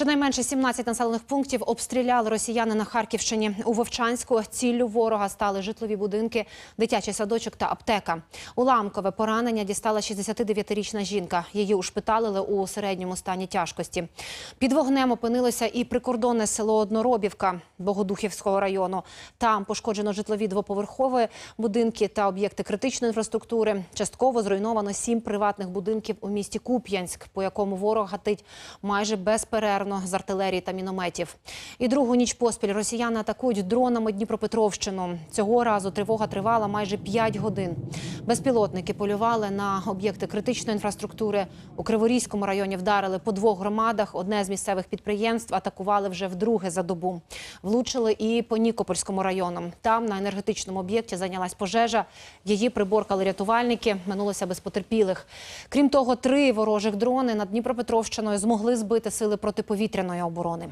Щонайменше 17 населених пунктів обстріляли росіяни на Харківщині. У Вовчанську ціллю ворога стали житлові будинки, дитячий садочок та аптека. Уламкове поранення дістала 69-річна жінка. Її ушпиталили у середньому стані тяжкості. Під вогнем опинилося і прикордонне село Одноробівка Богодухівського району. Там пошкоджено житлові двоповерхові будинки та об'єкти критичної інфраструктури. Частково зруйновано сім приватних будинків у місті Куп'янськ, по якому ворог гатить майже безперервно з артилерії та мінометів. І другу ніч поспіль росіяни атакують дронами Дніпропетровщину. Цього разу тривога тривала майже 5 годин. Безпілотники полювали на об'єкти критичної інфраструктури. У Криворізькому районі вдарили по двох громадах. Одне з місцевих підприємств атакували вже вдруге за добу. Влучили і по Нікопольському району. Там на енергетичному об'єкті зайнялась пожежа. Її приборкали рятувальники. Минулося без потерпілих. Крім того, три ворожих дрони над Дніпропетровщиною змогли збити сили протиповітряної оборони.